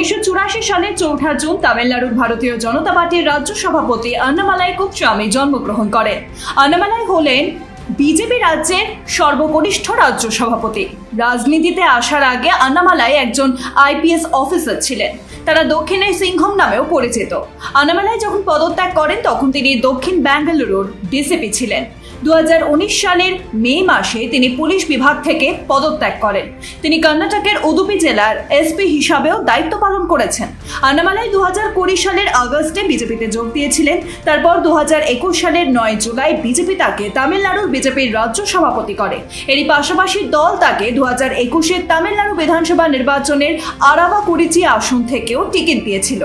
উনিশশো চুরাশি সালে চৌঠা জুন তামিলনাড়ুর ভারতীয় জনতা পার্টির রাজ্য সভাপতি আন্নামালাই কুপস্বামী জন্মগ্রহণ করেন আন্নামালাই হলেন বিজেপি রাজ্যের সর্বকনিষ্ঠ রাজ্য সভাপতি। রাজনীতিতে আসার আগে আন্নামালাই একজন আইপিএস অফিসার ছিলেন। তারা দক্ষিণে সিংহম নামেও পরিচিত। আনামালাই যখন পদত্যাগ করেন, তখন তিনি দক্ষিণ ব্যাঙ্গালুরুর ডিসিপি ছিলেন। দু হাজার উনিশ সালের মে মাসে তিনি পুলিশ বিভাগ থেকে পদত্যাগ করেন। তিনি কর্ণাটকের উদুপি জেলার এসপি হিসাবেও দায়িত্ব পালন করেছেন। আন্নামালাই দু কুড়ি সালের আগস্টে বিজেপিতে যোগ দিয়েছিলেন। তারপর দু একুশ সালের নয় জুলাই বিজেপি তাকে তামিলনাড়ুর বিজেপির রাজ্য সভাপতি করে। এরই পাশাপাশি দল তাকে দু হাজার একুশে তামিলনাড়ু বিধানসভা নির্বাচনের আরাবা কুড়িচি আসন থেকেও টিকিট দিয়েছিল।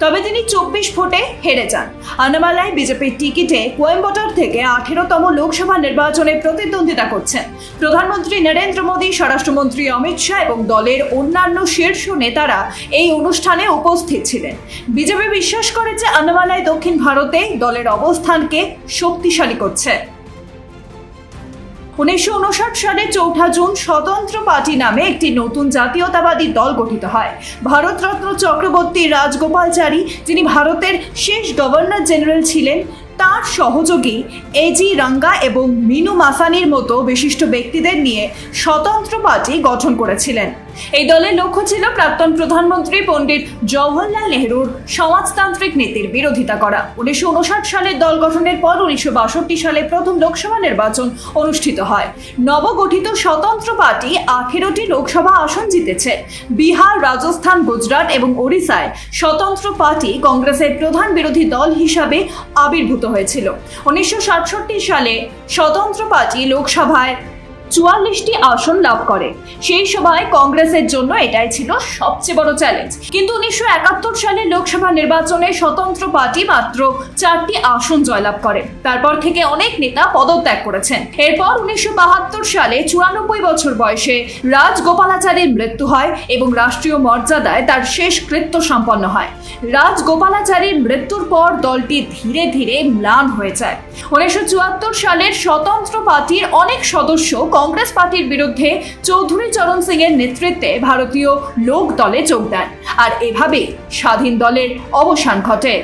তবে তিনি চব্বিশ ভোটে হেরে যান। আন্নামালাই বিজেপির টিকিটে কোয়েম্বাটোর থেকে আঠেরোতম লোকসভা নির্বাচনে প্রতিদ্বন্দ্বিতা করছেন। প্রধানমন্ত্রী নরেন্দ্র মোদী, স্বরাষ্ট্রমন্ত্রী অমিত শাহ এবং দলের অন্যান্য শীর্ষ নেতারা এই অনুষ্ঠানে উপস্থিত ছিলেন। বিজেপি বিশ্বাস করে যে আন্নামালাই দক্ষিণ ভারতে দলের অবস্থানকে শক্তিশালী করছে। উনিশশো উনষাট সালে চৌঠা জুন স্বতন্ত্র পার্টি নামে একটি নতুন জাতীয়তাবাদী দল গঠিত হয়। ভারতরত্ন চক্রবর্তী রাজগোপালচারী, যিনি ভারতের শেষ গভর্নর জেনারেল ছিলেন, তার সহযোগী এজি রঙ্গা এবং মিনু মাসানির মতো বিশিষ্ট ব্যক্তিদের নিয়ে স্বতন্ত্র পার্টি গঠন করেছিলেন। এই দলের লক্ষ্য ছিল প্রাক্তন প্রধানমন্ত্রী পণ্ডিত জওহরলাল নেহরুর সমাজতান্ত্রিক নীতির বিরোধিতা করা। উনিশশো উনষাট সালের দল গঠনের পর উনিশশো বাষট্টি সালে প্রথম লোকসভা নির্বাচন অনুষ্ঠিত হয়। নবগঠিত স্বতন্ত্র পার্টি আঠেরোটি লোকসভা আসন জিতেছে। বিহার, রাজস্থান, গুজরাট এবং ওড়িশায় স্বতন্ত্র পার্টি কংগ্রেসের প্রধান বিরোধী দল হিসাবে আবির্ভূত হয়েছিল। উনিশশো সাতষট্টি সালে স্বতন্ত্র পার্টি লোকসভায় চুয়াল্লিশটি আসন লাভ করে। সেই সময় কংগ্রেসের জন্য এটাই ছিল সবচেয়ে বড় চ্যালেঞ্জ কিন্তু উনিশশো একাত্তর সালে লোকসভা নির্বাচনে স্বতন্ত্র পার্টি মাত্র চারটি আসন জয়লাভ করে। তারপর থেকে অনেক নেতা পদত্যাগ করেছেন। এরপর উনিশশো বাহাত্তর সালে চুরানব্বই বছর বয়সে রাজগোপালাচারীর মৃত্যু হয় এবং রাষ্ট্রীয় মর্যাদায় তার শেষ কৃত্য সম্পন্ন হয়। রাজগোপালাচারীর মৃত্যুর পর দলটি ধীরে ধীরে ম্লান হয়ে যায়। উনিশশো চুয়াত্তর সালের স্বতন্ত্র পার্টির অনেক সদস্য কংগ্রেস পার্টির বিরুদ্ধে চৌধুরী চরণ সিং এর নেতৃত্বে ভারতীয় লোক দলে যোগ দেন। আর এভাবে স্বাধীন দলের অবসান ঘটে।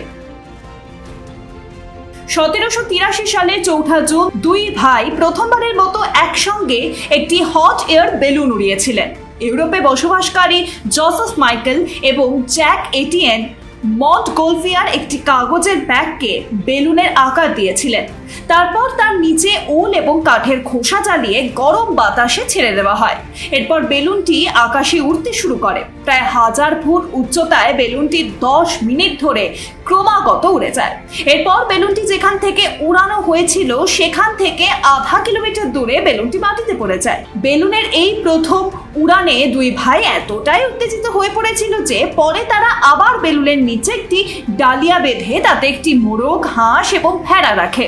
সতেরোশো তিরাশি সালে চৌঠা জুন দুই ভাই প্রথমবারের মতো একসঙ্গে একটি হট এয়ার বেলুন উড়িয়েছিলেন। ইউরোপে বসবাসকারী জসেফ মাইকেল এবং জ্যাক এটিএন মন্ট গোলফিয়ার একটি কাগজের ব্যাগকে বেলুনের আকার দিয়েছিলেন। তারপর তার নিচে ওল এবং কাঠের খোসা জ্বালিয়ে গরম বাতাসে ছেড়ে দেওয়া হয়। এরপর বেলুনটি আকাশে উড়তে শুরু করে। প্রায় হাজার ফুট উচ্চতায় বেলুনটি দশ মিনিট ধরে ক্রমাগত উড়ে যায়। এরপর বেলুনটি যেখান থেকে উড়ানো হয়েছিল, সেখান থেকে আধা কিলোমিটার দূরে বেলুনটি মাটিতে পড়ে যায়। বেলুনের এই প্রথম উড়ানে দুই ভাই এতটাই উত্তেজিত হয়ে পড়েছিল যে, পরে তারা আবার বেলুনের নিচে একটি ডালিয়া বেঁধে তাতে একটি মোরগ, হাঁস এবং ভেড়া রাখে।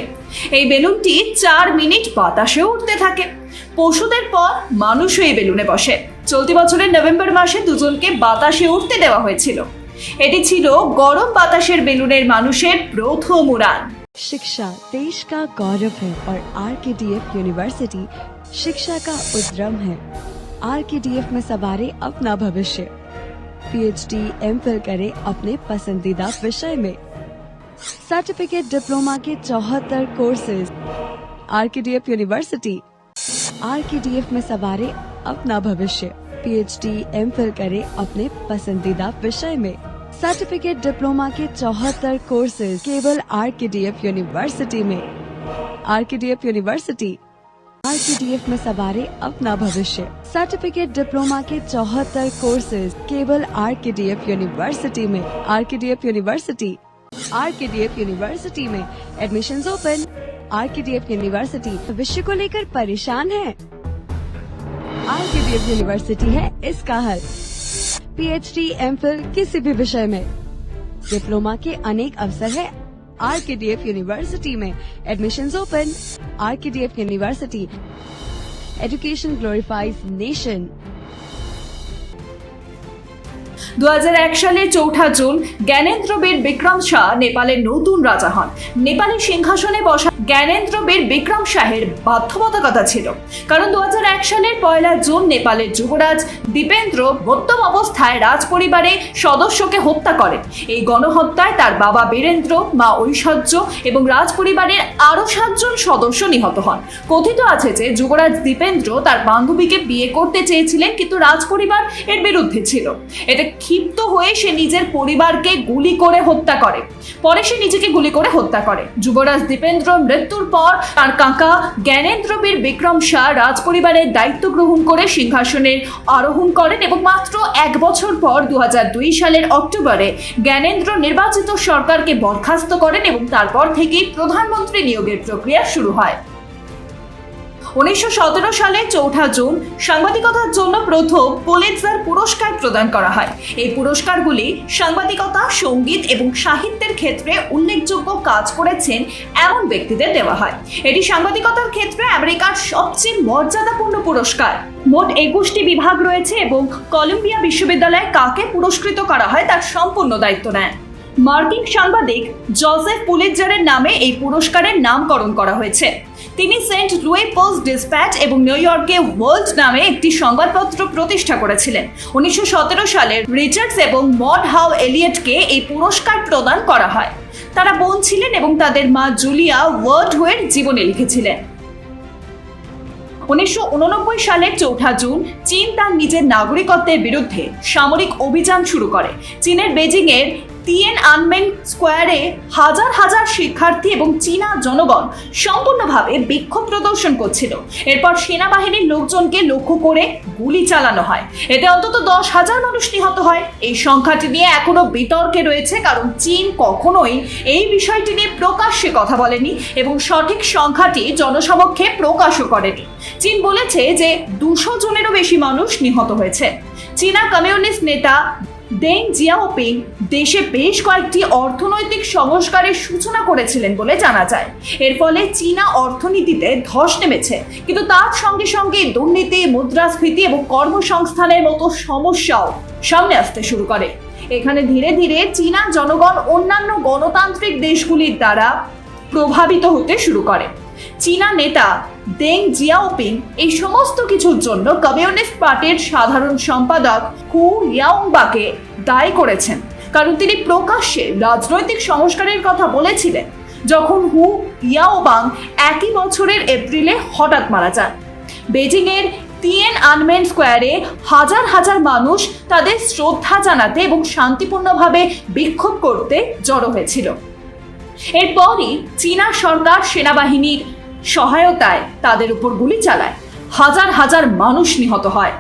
এই বেলুনটি চার মিনিট বাতাসে উঠতে থাকে। পশুদের পর মানুষও এই বেলুনে বসে। চলতি বছরের নভেম্বর মাসে দুজনকে বাতাসে উঠতে দেওয়া হয়েছিল। এটি ছিল গরম বাতাসের বেলুনের মানুষের প্রথম উড়ান शिक्षा देश का गौरव है और are K D F university शिक्षा का उद्रम है आर के डी एफ में सवारे अपना भविष्य पीएचडी एम फिल करे अपने पसंदीदा विषय में सर्टिफिकेट डिप्लोमा के चौहत्तर courses R K D F university R K D F में सवारे अपना भविष्य पीएचडी एम फिल करे अपने पसंदीदा विषय में। सर्टिफिकेट डिप्लोमा के चौहत्तर कोर्सेज केवल R K D F university में। R K D F university R K D F में सवारे अपना भविष्य। सर्टिफिकेट डिप्लोमा के चौहत्तर कोर्सेज केवल R K D F university में। R K D F university R K D F university में। Admission open R K D F university भविष्य को लेकर परेशान है? R K D F university है इसका हल पीएचडी एमफिल किसी भी विषय में डिप्लोमा के अनेक अवसर है R K D F university में admission open R K D F university education glorifies nation দু সালের চৌঠা জুন জ্ঞানেন্দ্র বীর বিক্রম শাহ নেপালের নতুন রাজা হন নেপালের সিংহাসনে বসা জ্ঞানেন্দ্র বীর বিক্রম শাহের বাধ্যবাধকতা ছিল। কারণ দু হাজার এক সালের পয়লা জুন নেপালের যুবরাজ দীপেন্দ্র মধ্যম অবস্থায় রাজ পরিবারের সদস্যকে হত্যা করেন। এই গণহত্যায় তার বাবা বীরেন্দ্র, মা ঐশ্বর্য এবং রাজ পরিবারের আরও সাতজন সদস্য নিহত হন। কথিত আছে যে যুবরাজ দীপেন্দ্র তার বান্ধবীকে বিয়ে করতে চেয়েছিলেন কিন্তু রাজ পরিবার এর বিরুদ্ধে ছিল। এতে ক্ষিপ্ত হয়ে সে নিজের পরিবারকে গুলি করে হত্যা করে। পরে সে নিজেকে গুলি করে হত্যা করে। যুবরাজ দীপেন্দ্র মৃত্যুর পর তার কাকা জ্ঞানেন্দ্রবীর বিক্রম শাহ রাজ পরিবারের দায়িত্ব গ্রহণ করে সিংহাসনের আরোহণ করেন এবং মাত্র এক বছর পর দু হাজার দুই সালের অক্টোবরে জ্ঞানেন্দ্র নির্বাচিত সরকারকে বরখাস্ত করেন এবং তারপর থেকেই প্রধানমন্ত্রী নিয়োগের প্রক্রিয়া শুরু হয়। উনিশশো সতেরো সালে চৌঠা জুন সাংবাদিকতার জন্য প্রথম পুলিৎজার পুরস্কার প্রদান করা হয়। এই পুরস্কারগুলি সাংবাদিকতা, সংগীত এবং সাহিত্যের ক্ষেত্রে উল্লেখযোগ্য কাজ করেছেন এমন ব্যক্তিদের দেওয়া হয়। এটি সাংবাদিকতার ক্ষেত্রে আমেরিকার সবচেয়ে মর্যাদাপূর্ণ পুরস্কার। মোট একুশটি বিভাগ রয়েছে এবং কলম্বিয়া বিশ্ববিদ্যালয়ে কাকে পুরস্কৃত করা হয় তার সম্পূর্ণ দায়িত্ব নেন। মার্কিন সাংবাদিক জোসেফ পুলিৎজারের নামে এই পুরস্কারের নামকরণ করা হয়েছে। তিনি সেন্ট লুই পোস্ট ডিসপ্যাচ এবং নিউ ইয়র্কে ওয়ার্ল্ড নামে একটি সংবাদপত্র প্রতিষ্ঠা করেছিলেন। উনিশশো সালে রিচার্ডস এবং মড হাউ এলিয়টকে এই পুরস্কার প্রদান করা হয়। তারা বোন ছিলেন এবং তাদের মা জুলিয়া ওয়ার্ড হোয়ের জীবনে লিখেছিলেন। উনিশশো উননব্বই সালের চৌঠা জুন চীন তার নিজের নাগরিকত্বের বিরুদ্ধে সামরিক অভিযান শুরু করে। চীনের বেজিংয়ের টিএন আনমেন স্কোয়ারে হাজার হাজার শিক্ষার্থী এবং চীনা জনগণ সম্পূর্ণভাবে বিক্ষোভ প্রদর্শন করছিল। এরপর সেনাবাহিনীর লোকজনকে লক্ষ্য করে গুলি চালানো হয়। এতে অন্তত দশ হাজার মানুষ নিহত হয়। এই সংখ্যাটি নিয়ে এখনও বিতর্কে রয়েছে, কারণ চীন কখনোই এই বিষয়টি নিয়ে প্রকাশ্যে কথা বলেনি এবং সঠিক সংখ্যাটি জনসমক্ষে প্রকাশও করেনি। চীন বলেছে যে দুশো জনেরও বেশি মানুষ নিহত হয়েছে। চীনা কমিউনিস্ট নেতা দেং জিয়াওপিং দেশে বেশ কয়েকটি অর্থনৈতিক সংস্কারের সূচনা করেছিলেন বলে জানা যায়। এর ফলে চীনা অর্থনীতিতে ধস নেমেছে। কিন্তু তার সঙ্গে সঙ্গে দুর্নীতি, মুদ্রাস্ফীতি এবং কর্মসংস্থানের মতো সমস্যাও সামনে আসতে শুরু করে। এখানে ধীরে ধীরে চীনা জনগণ অন্যান্য গণতান্ত্রিক দেশগুলির দ্বারা প্রভাবিত হতে শুরু করে। চীনা নেতা দেং জিয়াওপিং এই সমস্ত কিছুর জন্য কমিউনিস্ট পার্টির সাধারণ সম্পাদক হু ইয়াংবাকে দায়ী করেছেন। কারণ তিনি প্রকাশ্যে রাজনৈতিক সংস্কারের কথা বলেছিলেন, যখন হু ইয়াওবাং একই বছরের এপ্রিলে হঠাৎ মারা যান। বেজিংয়ের টিএন আনমেন স্কোয়ারে হাজার হাজার মানুষ তাদের শ্রদ্ধা জানাতে এবং শান্তিপূর্ণভাবে বিক্ষোভ করতে জড়ো হয়েছিল। এরপরই চীনা সরকার সেনাবাহিনীর সহায়তায় তাদের উপর গুলি চালায়। হাজার হাজার মানুষ নিহত হয়।